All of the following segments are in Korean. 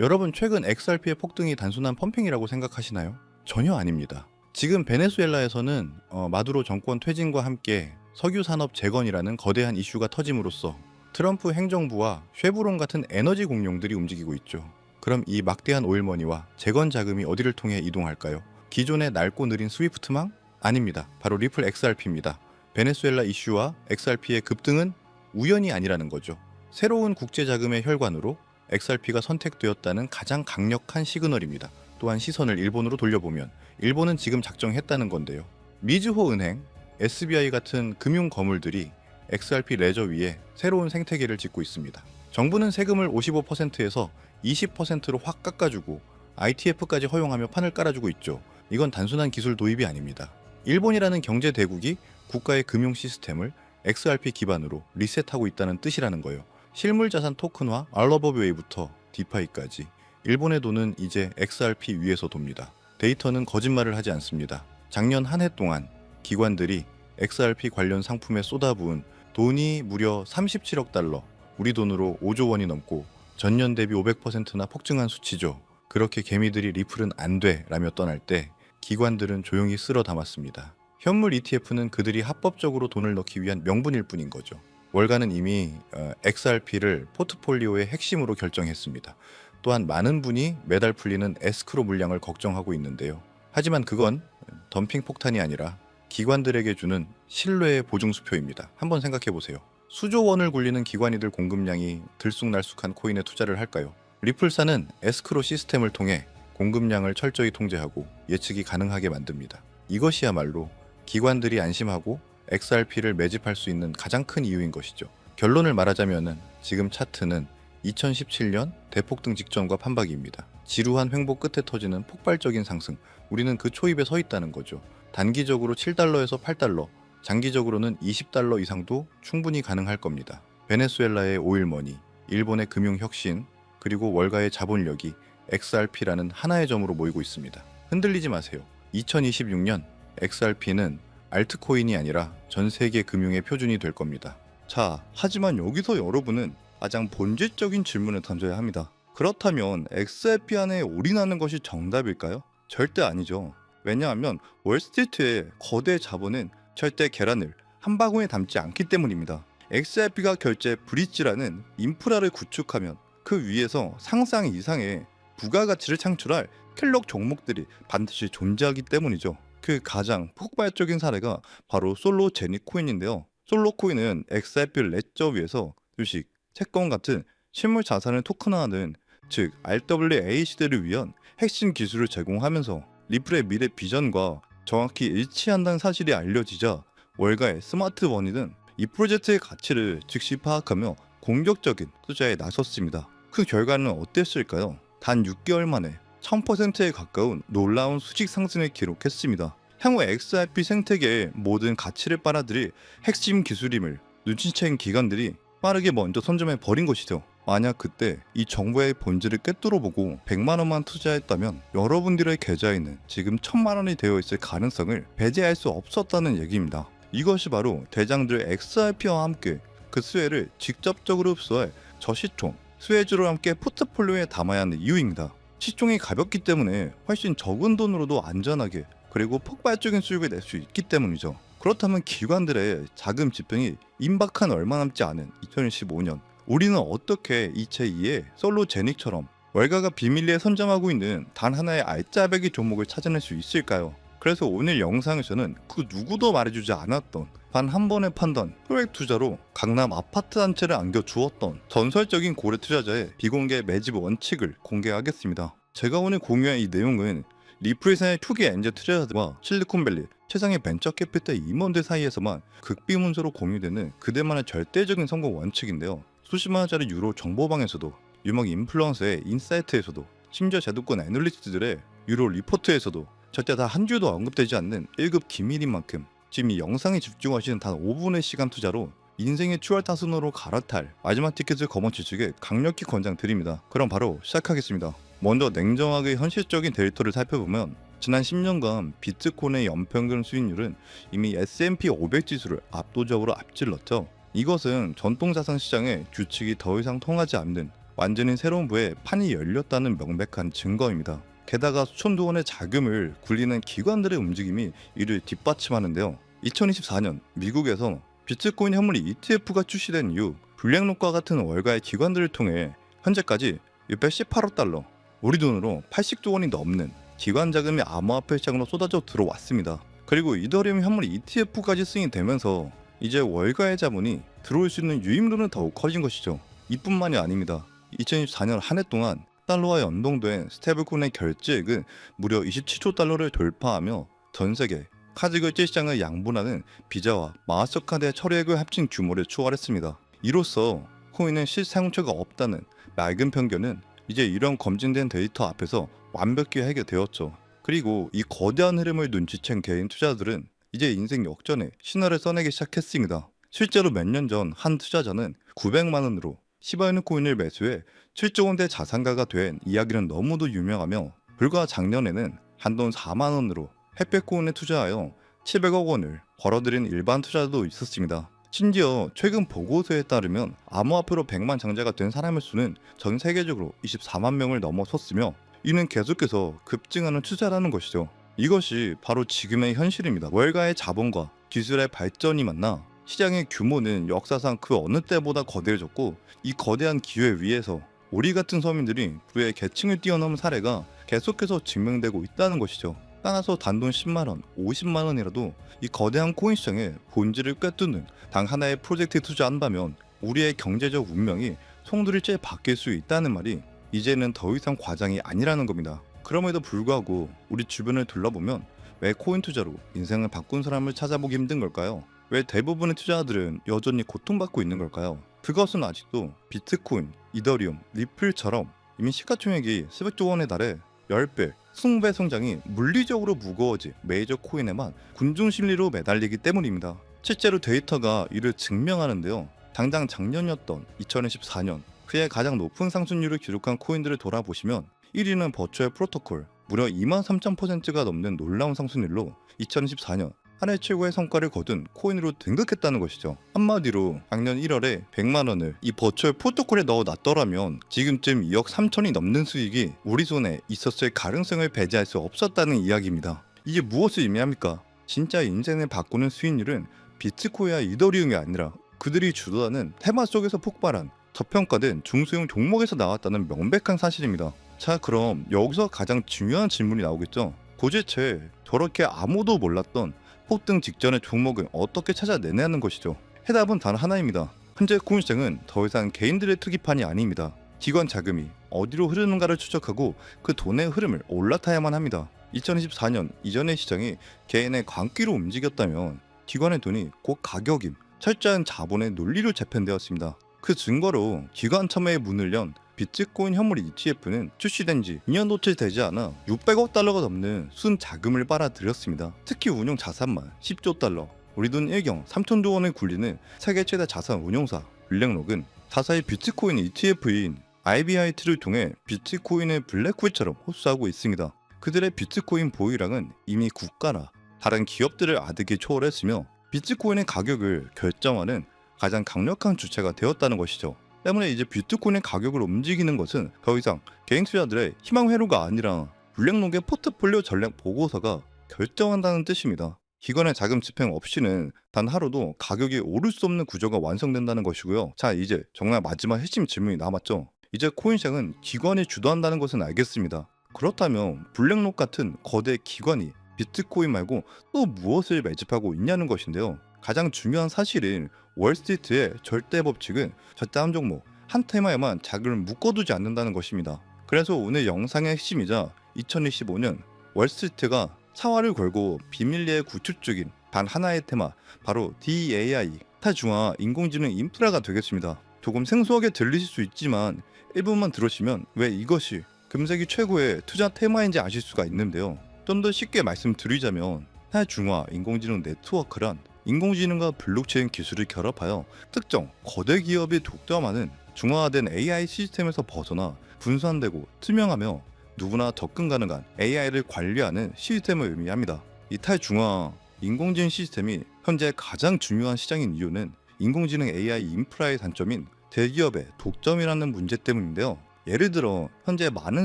여러분 최근 XRP의 폭등이 단순한 펌핑이라고 생각하시나요? 전혀 아닙니다. 지금 베네수엘라에서는 어, 마두로 정권 퇴진과 함께 석유 산업 재건이라는 거대한 이슈가 터짐으로써 트럼프 행정부와 쉐브론 같은 에너지 공룡들이 움직이고 있죠. 그럼 이 막대한 오일머니와 재건 자금이 어디를 통해 이동할까요? 기존의 낡고 느린 스위프트망? 아닙니다. 바로 리플 XRP입니다. 베네수엘라 이슈와 XRP의 급등은 우연이 아니라는 거죠. 새로운 국제 자금의 혈관으로 XRP가 선택되었다는 가장 강력한 시그널입니다. 또한 시선을 일본으로 돌려보면 일본은 지금 작정했다는 건데요. 미즈호 은행, SBI 같은 금융 거물들이 XRP 레저 위에 새로운 생태계를 짓고 있습니다. 정부는 세금을 55%에서 20%로 확 깎아주고 ITF까지 허용하며 판을 깔아주고 있죠. 이건 단순한 기술 도입이 아닙니다. 일본이라는 경제 대국이 국가의 금융 시스템을 XRP 기반으로 리셋하고 있다는 뜻이라는 거예요. 실물 자산 토큰화, 알러버웨이부터 디파이까지 일본의 돈은 이제 XRP 위에서 돕니다. 데이터는 거짓말을 하지 않습니다. 작년 한 해 동안 기관들이 XRP 관련 상품에 쏟아부은 돈이 무려 37억 달러, 우리 돈으로 5조 원이 넘고 전년 대비 500%나 폭증한 수치죠. 그렇게 개미들이 리플은 안 돼 라며 떠날 때 기관들은 조용히 쓸어 담았습니다. 현물 ETF는 그들이 합법적으로 돈을 넣기 위한 명분일 뿐인 거죠. 월가는 이미 어, XRP를 포트폴리오의 핵심으로 결정했습니다. 또한 많은 분이 매달 풀리는 에스크로 물량을 걱정하고 있는데요. 하지만 그건 덤핑 폭탄이 아니라 기관들에게 주는 신뢰의 보증 수표입니다. 한번 생각해 보세요. 수조 원을 굴리는 기관이들 공급량이 들쑥날쑥한 코인에 투자를 할까요? 리플사는 에스크로 시스템을 통해 공급량을 철저히 통제하고 예측이 가능하게 만듭니다. 이것이야말로 기관들이 안심하고 XRP를 매집할 수 있는 가장 큰 이유인 것이죠. 결론을 말하자면은 지금 차트는 2017년 대폭 등 직전과 판박이입니다. 지루한 횡보 끝에 터지는 폭발적인 상승. 우리는 그 초입에 서 있다는 거죠. 단기적으로 7달러에서 8달러, 장기적으로는 20달러 이상도 충분히 가능할 겁니다. 베네수엘라의 오일머니, 일본의 금융혁신, 그리고 월가의 자본력이 XRP라는 하나의 점으로 모이고 있습니다. 흔들리지 마세요. 2026년 XRP는 알트코인이 아니라 전 세계 금융의 표준이 될 겁니다. 자, 하지만 여기서 여러분은 가장 본질적인 질문을 던져야 합니다. 그렇다면 XRP 안에 올인하는 것이 정답일까요? 절대 아니죠. 왜냐하면 월스트리트의 거대 자본은 절대 계란을 한 바구니에 담지 않기 때문입니다. XRP가 결제 브릿지라는 인프라를 구축하면 그 위에서 상상 이상의 부가가치를 창출할 킬럭 종목들이 반드시 존재하기 때문이죠. 그 가장 폭발적인 사례가 바로 솔로 제니 코인인데요. 솔로 코인은 XRP 레저 위에서 주식, 채권 같은 실물 자산을 토큰화하는 즉 RWA 시대를 위한 핵심 기술을 제공하면서 리플의 미래 비전과 정확히 일치한다는 사실이 알려지자 월가의 스마트 원이는 이 프로젝트의 가치를 즉시 파악하며 공격적인 투자에 나섰습니다. 그 결과는 어땠을까요? 단 6개월 만에 1000%에 가까운 놀라운 수직 상승을 기록했습니다. 향후 XRP 생태계의 모든 가치를 빨아들일 핵심 기술임을 눈치챈 기관들이 빠르게 먼저 선점해 버린 것이죠. 만약 그때 이 정보의 본질을 꿰뚫어보고 100만 원만 투자했다면 여러분들의 계좌에는 지금 1000만 원이 되어 있을 가능성을 배제할 수 없었다는 얘기입니다. 이것이 바로 대장들 XRP와 함께 그 수혜를 직접적으로 흡수할 저시총, 수혜주로 함께 포트폴리오에 담아야 하는 이유입니다. 시총이 가볍기 때문에 훨씬 적은 돈으로도 안전하게 그리고 폭발적인 수익을 낼 수 있기 때문이죠. 그렇다면 기관들의 자금 집행이 임박한 얼마 남지 않은 2015년 우리는 어떻게 이 제2의 솔로 제닉처럼 월가가 비밀리에 선점하고 있는 단 하나의 알짜배기 종목을 찾아낼 수 있을까요? 그래서 오늘 영상에서는 그 누구도 말해주지 않았던 단 한 번의 판단, 혈액 투자로 강남 아파트 한 채를 안겨주었던 전설적인 고래 투자자의 비공개 매집 원칙을 공개하겠습니다. 제가 오늘 공유한 이 내용은 리프리산의 투기 엔젤 투자자들과 실리콘밸리 최상의 벤처 캐피탈 임원들 사이에서만 극비문서로 공유되는 그들만의 절대적인 성공 원칙인데요. 수십만 원짜리 유로 정보방에서도 유명 인플루언서의 인사이트에서도 심지어 제도권 애널리스트들의 유로 리포트에서도 절대 다 한 줄도 언급되지 않는 1급 기밀인 만큼 지금 이 영상에 집중하시는 단 5분의 시간 투자로 인생의 추월 타순으로 갈아탈 마지막 티켓을 거머쥐시길 강력히 권장드립니다. 그럼 바로 시작하겠습니다. 먼저 냉정하게 현실적인 데이터를 살펴보면 지난 10년간 비트코인의 연평균 수익률은 이미 S&P 500 지수를 압도적으로 앞질렀죠. 이것은 전통 자산 시장의 규칙이 더 이상 통하지 않는 완전히 새로운 부에 판이 열렸다는 명백한 증거입니다. 게다가 수천도 원의 자금을 굴리는 기관들의 움직임이 이를 뒷받침하는데요. 2024년 미국에서 비트코인 현물이 ETF가 출시된 이후 블랙록과 같은 월가의 기관들을 통해 현재까지 618억 달러, 우리 돈으로 80조 원이 넘는 기관 자금이 암호화폐 시장으로 쏟아져 들어왔습니다. 그리고 이더리움 현물 ETF까지 승인이 되면서 이제 월가의 자본이 들어올 수 있는 유입로는 더욱 커진 것이죠. 이뿐만이 아닙니다. 2024년 한 해 동안 달러와 연동된 스테이블코인의 결제액은 무려 27조 달러를 돌파하며 전 세계 카드 결제 시장을 양분하는 비자와 마스터카드의 처리액을 합친 규모를 초월했습니다. 이로써 코인은 실사용처가 없다는 맑은 편견은 이제 이런 검증된 데이터 앞에서 완벽히 해결되었죠. 그리고 이 거대한 흐름을 눈치챈 개인 투자들은 이제 인생 역전에 신화를 써내기 시작했습니다. 실제로 몇 년 전 한 투자자는 900만 원으로 시바이누 코인을 매수해 7조 원대 자산가가 된 이야기는 너무도 유명하며 불과 작년에는 한돈 4만 원으로 햇볕 코인에 투자하여 700억 원을 벌어들인 일반 투자자도 있었습니다. 심지어 최근 보고서에 따르면 암호화폐로 100만 장자가 된 사람의 수는 전 세계적으로 24만 명을 넘어섰으며 이는 계속해서 급증하는 추세라는 것이죠. 이것이 바로 지금의 현실입니다. 월가의 자본과 기술의 발전이 만나 시장의 규모는 역사상 그 어느 때보다 거대해졌고 이 거대한 기회 위에서 우리 같은 서민들이 부의 계층을 뛰어넘은 사례가 계속해서 증명되고 있다는 것이죠. 따라서 단돈 10만 원, 50만 원이라도 이 거대한 코인 시장의 본질을 꿰뚫는 단 하나의 프로젝트에 투자한다면 우리의 경제적 운명이 송두리째 바뀔 수 있다는 말이 이제는 더 이상 과장이 아니라는 겁니다. 그럼에도 불구하고 우리 주변을 둘러보면 왜 코인 투자로 인생을 바꾼 사람을 찾아보기 힘든 걸까요? 왜 대부분의 투자자들은 여전히 고통받고 있는 걸까요? 그것은 아직도 비트코인, 이더리움, 리플처럼 이미 시가총액이 수백조 원에 달해 10배, 20배 성장이 물리적으로 무거워진 메이저 코인에만 군중 심리로 매달리기 때문입니다. 실제로 데이터가 이를 증명하는데요. 당장 작년이었던 2024년 그의 가장 높은 상승률을 기록한 코인들을 돌아보시면 1위는 버추얼 프로토콜 무려 2만 3천%가 넘는 놀라운 상승률로 2024년 한 해 최고의 성과를 거둔 코인으로 등극했다는 것이죠. 한마디로 작년 1월에 100만 원을 이 버추얼 프로토콜에 넣어 놨더라면 지금쯤 2억 3천이 넘는 수익이 우리 손에 있었을 가능성을 배제할 수 없었다는 이야기입니다. 이게 무엇을 의미합니까? 진짜 인생을 바꾸는 수익률은 비트코인과 이더리움이 아니라 그들이 주도하는 테마 속에서 폭발한 저평가된 중소형 종목에서 나왔다는 명백한 사실입니다. 자 그럼 여기서 가장 중요한 질문이 나오겠죠. 도대체 저렇게 아무도 몰랐던 폭등 직전의 종목은 어떻게 찾아내냐는 것이죠. 해답은 단 하나입니다. 현재 코인 시장은 더 이상 개인들의 투기판이 아닙니다. 기관 자금이 어디로 흐르는가를 추적하고 그 돈의 흐름을 올라타야만 합니다. 2024년 이전의 시장이 개인의 광기로 움직였다면 기관의 돈이 곧 가격임, 철저한 자본의 논리로 재편되었습니다. 그 증거로 기관 참여의 문을 연 비트코인 현물 ETF는 출시된 지 2년도치 되지 않아 600억 달러가 넘는 순 자금을 빨아들였습니다. 특히 운용 자산만 10조 달러, 우리 돈 1경 3천조 원을 굴리는 세계 최대 자산 운용사 블랙록은 자사의 비트코인 ETF인 IBIT를 통해 비트코인을 블랙홀처럼 호수하고 있습니다. 그들의 비트코인 보유량은 이미 국가나 다른 기업들을 아득히 초월했으며 비트코인의 가격을 결정하는 가장 강력한 주체가 되었다는 것이죠. 때문에 이제 비트코인의 가격을 움직이는 것은 더 이상 개인 투자들의 희망 회로가 아니라 블랙록의 포트폴리오 전략 보고서가 결정한다는 뜻입니다. 기관의 자금 집행 없이는 단 하루도 가격이 오를 수 없는 구조가 완성된다는 것이고요. 자, 이제 정말 마지막 핵심 질문이 남았죠. 이제 코인 시장은 기관이 주도한다는 것은 알겠습니다. 그렇다면 블랙록 같은 거대 기관이 비트코인 말고 또 무엇을 매집하고 있냐는 것인데요. 가장 중요한 사실은 월스트리트의 절대 법칙은 한 종목 한 테마에만 자금을 묶어두지 않는다는 것입니다. 그래서 오늘 영상의 핵심이자 2025년 월스트리트가 사활을 걸고 비밀리에 구축 중인 단 하나의 테마 바로 DAI 타중화 인공지능 인프라가 되겠습니다. 조금 생소하게 들리실 수 있지만 일부만 들으시면 왜 이것이 금세기 최고의 투자 테마인지 아실 수가 있는데요. 좀 더 쉽게 말씀드리자면 탈중화 인공지능 네트워크란 인공지능과 블록체인 기술을 결합하여 특정 거대 기업이 독점하는 중화화된 AI 시스템에서 벗어나 분산되고 투명하며 누구나 접근 가능한 AI를 관리하는 시스템을 의미합니다. 이 탈중화 인공지능 시스템이 현재 가장 중요한 시장인 이유는 인공지능 AI 인프라의 단점인 대기업의 독점이라는 문제 때문인데요. 예를 들어 현재 많은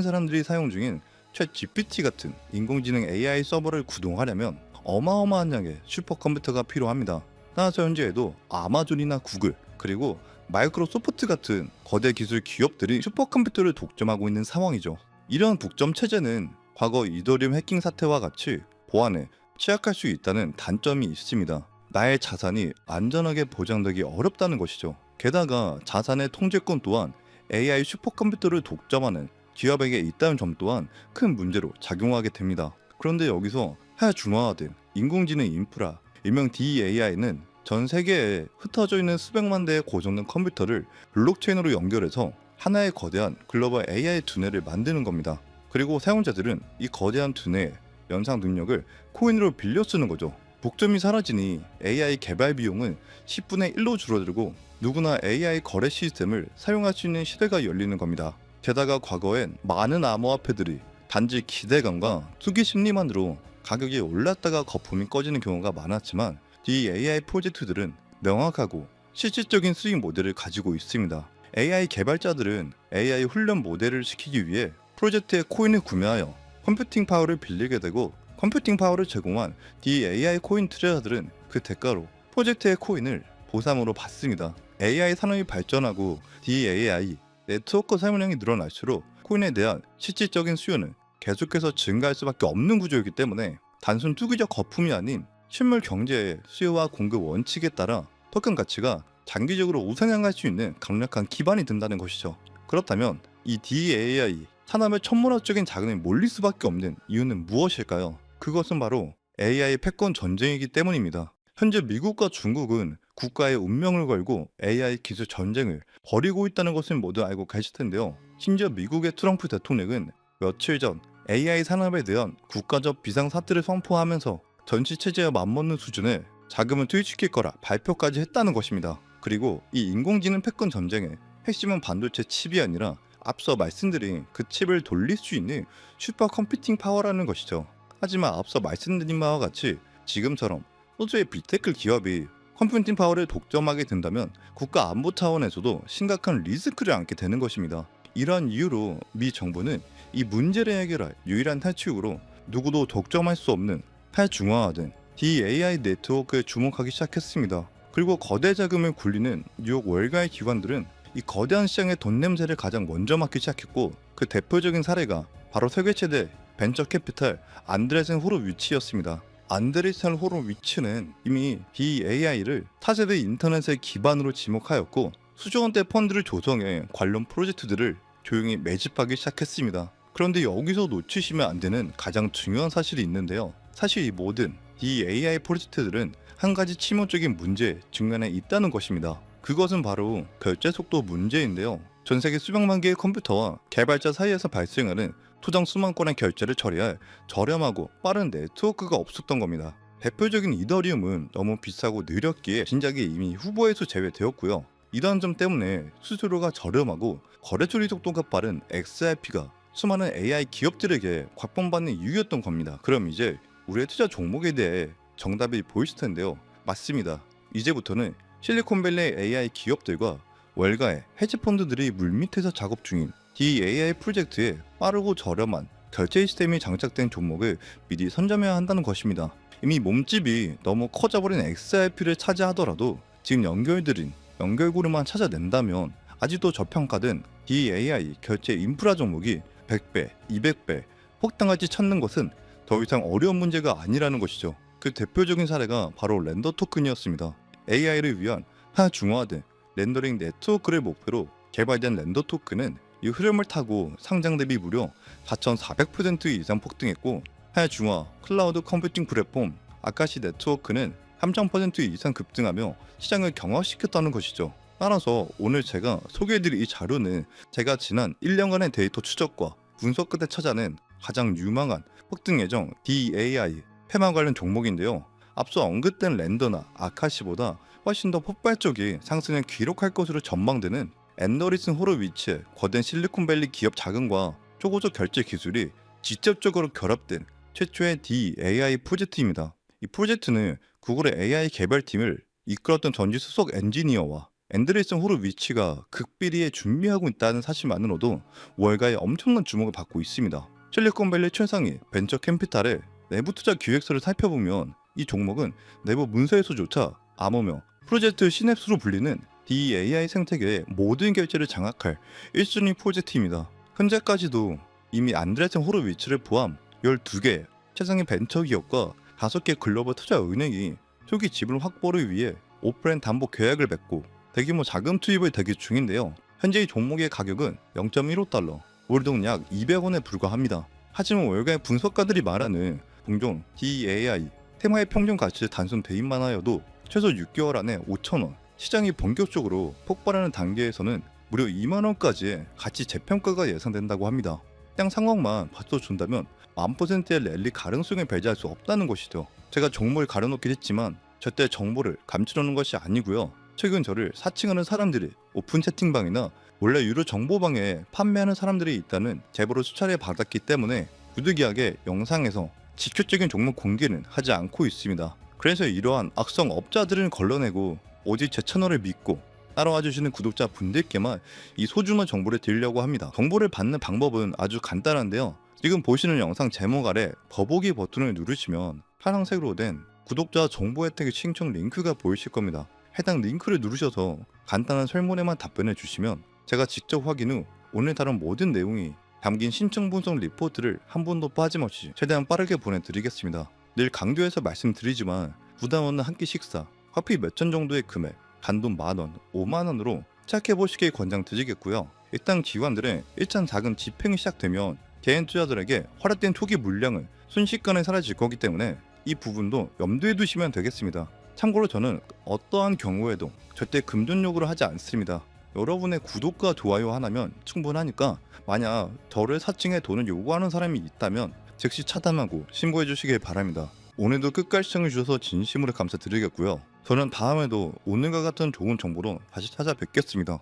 사람들이 사용 중인 챗 GPT 같은 인공지능 AI 서버를 구동하려면 어마어마한 양의 슈퍼컴퓨터가 필요합니다. 따라서 현재에도 아마존이나 구글 그리고 마이크로소프트 같은 거대 기술 기업들이 슈퍼컴퓨터를 독점하고 있는 상황이죠. 이런 독점 체제는 과거 이더리움 해킹 사태와 같이 보안에 취약할 수 있다는 단점이 있습니다. 나의 자산이 안전하게 보장되기 어렵다는 것이죠. 게다가 자산의 통제권 또한 AI 슈퍼컴퓨터를 독점하는 기업에게 있다는 점 또한 큰 문제로 작용하게 됩니다. 그런데 여기서 하중화화된 인공지능 인프라, 일명 DAI는 전 세계에 흩어져 있는 수백만 대의 고성능 컴퓨터를 블록체인으로 연결해서 하나의 거대한 글로벌 AI 두뇌를 만드는 겁니다. 그리고 사용자들은 이 거대한 두뇌의 연상 능력을 코인으로 빌려 쓰는 거죠. 복점이 사라지니 AI 개발 비용은 10분의 1로 줄어들고 누구나 AI 거래 시스템을 사용할 수 있는 시대가 열리는 겁니다. 게다가 과거엔 많은 암호화폐들이 단지 기대감과 투기 심리만으로 가격이 올랐다가 거품이 꺼지는 경우가 많았지만 이 AI 프로젝트들은 명확하고 실질적인 수익 모델을 가지고 있습니다. AI 개발자들은 AI 훈련 모델을 시키기 위해 프로젝트의 코인을 구매하여 컴퓨팅 파워를 빌리게 되고 컴퓨팅 파워를 제공한 DAI 코인 투자자들은 그 대가로 프로젝트의 코인을 보상으로 받습니다. AI 산업이 발전하고 DAI 네트워크 사용량이 늘어날수록 코인에 대한 실질적인 수요는 계속해서 증가할 수밖에 없는 구조이기 때문에 단순 투기적 거품이 아닌 실물 경제의 수요와 공급 원칙에 따라 토큰 가치가 장기적으로 우상향할 수 있는 강력한 기반이 된다는 것이죠. 그렇다면 이 DAI 산업의 천문학적인 자금이 몰릴 수밖에 없는 이유는 무엇일까요? 그것은 바로 AI 패권 전쟁이기 때문입니다. 현재 미국과 중국은 국가의 운명을 걸고 AI 기술 전쟁을 벌이고 있다는 것을 모두 알고 계실 텐데요. 심지어 미국의 트럼프 대통령은 며칠 전 AI 산업에 대한 국가적 비상사태를 선포하면서 전시 체제와 맞먹는 수준의 자금을 투입시킬 거라 발표까지 했다는 것입니다. 그리고 이 인공지능 패권 전쟁의 핵심은 반도체 칩이 아니라 앞서 말씀드린 그 칩을 돌릴 수 있는 슈퍼 컴퓨팅 파워라는 것이죠. 하지만 앞서 말씀드린 바와 같이 지금처럼 호주의 빅테크 기업이 컴퓨팅 파워를 독점하게 된다면 국가 안보 차원에서도 심각한 리스크를 안게 되는 것입니다. 이러한 이유로 미 정부는 이 문제를 해결할 유일한 탈출구로 누구도 독점할 수 없는 탈중화화된 DAI 네트워크에 주목하기 시작했습니다. 그리고 거대 자금을 굴리는 뉴욕 월가의 기관들은 이 거대한 시장의 돈 냄새를 가장 먼저 맡기 시작했고 그 대표적인 사례가 바로 세계 최대 벤처 캐피탈 안드레센 호로위치였습니다. 안드레센 호로위치는 이미 DAI를 차세대 인터넷의 기반으로 지목하였고 수조 원대 펀드를 조성해 관련 프로젝트들을 조용히 매집하기 시작했습니다. 그런데 여기서 놓치시면 안 되는 가장 중요한 사실이 있는데요. 사실 이 모든 DAI 프로젝트들은 한 가지 치명적인 문제에 직면해 있다는 것입니다. 그것은 바로 결제 속도 문제인데요. 전 세계 수백만 개의 컴퓨터와 개발자 사이에서 발생하는 토장 수만 건의 결제를 처리할 저렴하고 빠른 네트워크가 없었던 겁니다. 대표적인 이더리움은 너무 비싸고 느렸기에 진작에 이미 후보에서 제외되었고요. 이러한 점 때문에 수수료가 저렴하고 거래 처리 속도가 빠른 XRP가 수많은 AI 기업들에게 곽범받는 이유였던 겁니다. 그럼 이제 우리의 투자 종목에 대해 정답이 보이실 텐데요. 맞습니다. 이제부터는 실리콘밸리 AI 기업들과 월가의 헤지펀드들이 물밑에서 작업 중인 DAI 프로젝트에 빠르고 저렴한 결제 시스템이 장착된 종목을 미리 선점해야 한다는 것입니다. 이미 몸집이 너무 커져버린 XRP를 차지하더라도 지금 연결들인 연결고리만 찾아낸다면 아직도 저평가된 DAI 결제 인프라 종목이 100배, 200배 폭등할지 찾는 것은 더 이상 어려운 문제가 아니라는 것이죠. 그 대표적인 사례가 바로 렌더 토큰이었습니다. AI를 위한 하중화된 렌더링 네트워크를 목표로 개발된 렌더 토큰은 이 흐름을 타고 상장 대비 무려 4,400% 이상 폭등했고 하중화 클라우드 컴퓨팅 플랫폼 아카시 네트워크는 3,000% 이상 급등하며 시장을 경화시켰다는 것이죠. 따라서 오늘 제가 소개해드릴 이 자료는 제가 지난 1년간의 데이터 추적과 분석 끝에 찾아낸 가장 유망한 폭등 예정 DAI 폐만 관련 종목인데요. 앞서 언급된 랜더나 아카시보다 훨씬 더 폭발적인 상승을 기록할 것으로 전망되는 앤더리슨 호로위치의 거대 실리콘밸리 기업 자금과 초고속 결제 기술이 직접적으로 결합된 최초의 DAI 프로젝트입니다. 이 프로젝트는 구글의 AI 개발팀을 이끌었던 전지 수석 엔지니어와 앤드레슨 호로위치가 극비리에 준비하고 있다는 사실만으로도 월가에 엄청난 주목을 받고 있습니다. 실리콘밸리 최상위 벤처 캠피탈의 내부 투자 기획서를 살펴보면 이 종목은 내부 문서에서조차 암호명 프로젝트 시냅스로 불리는 DAI 생태계의 모든 결제를 장악할 1순위 프로젝트입니다. 현재까지도 이미 안드레슨 호로위치를 포함 12개 최상위 벤처 기업과 5개 글로벌 투자 은행이 초기 지분 확보를 위해 오프라인 담보 계약을 맺고 대규모 자금 투입을 대기 중인데요. 현재 이 종목의 가격은 0.15달러, 월동 약 200원에 불과합니다. 하지만 월가의 분석가들이 말하는 종종 DAI 테마의 평균 가치를 단순 대입만 하여도 최소 6개월 안에 5천원, 시장이 본격적으로 폭발하는 단계에서는 무려 2만 원까지의 가치 재평가가 예상된다고 합니다. 시장 상황만 받쳐준다면 만 퍼센트의 랠리 가능성을 배제할 수 없다는 것이죠. 제가 정보를 가려놓긴 했지만 절대 정보를 감추려는 것이 아니고요. 최근 저를 사칭하는 사람들이 오픈 채팅방이나 원래 유료 정보방에 판매하는 사람들이 있다는 제보를 수차례 받았기 때문에 부득이하게 영상에서 직접적인 종목 공개는 하지 않고 있습니다. 그래서 이러한 악성 업자들을 걸러내고 오직 제 채널을 믿고 따라와 주시는 구독자 분들께만 이 소중한 정보를 드리려고 합니다. 정보를 받는 방법은 아주 간단한데요. 지금 보시는 영상 제목 아래 더보기 버튼을 누르시면 파란색으로 된 구독자 정보 혜택 신청 링크가 보이실 겁니다. 해당 링크를 누르셔서 간단한 설문에만 답변해 주시면 제가 직접 확인 후 오늘 다룬 모든 내용이 담긴 신청 분석 리포트를 한 번도 빠짐없이 최대한 빠르게 보내드리겠습니다. 늘 강조해서 말씀드리지만 부담 없는 한 끼 식사, 커피 몇잔 정도의 금액, 단돈 만원, 5만원으로 시작해 보시길 권장드리겠고요. 일단 기관들의 일단 작은 집행이 시작되면 개인 투자들에게 허락된 초기 물량을 순식간에 사라질 거기 때문에 이 부분도 염두에 두시면 되겠습니다. 참고로 저는 어떠한 경우에도 절대 금전 요구를 하지 않습니다. 여러분의 구독과 좋아요 하나면 충분하니까 만약 저를 사칭해 돈을 요구하는 사람이 있다면 즉시 차단하고 신고해 주시길 바랍니다. 오늘도 끝까지 시청해 주셔서 진심으로 감사드리겠고요. 저는 다음에도 오늘과 같은 좋은 정보로 다시 찾아뵙겠습니다.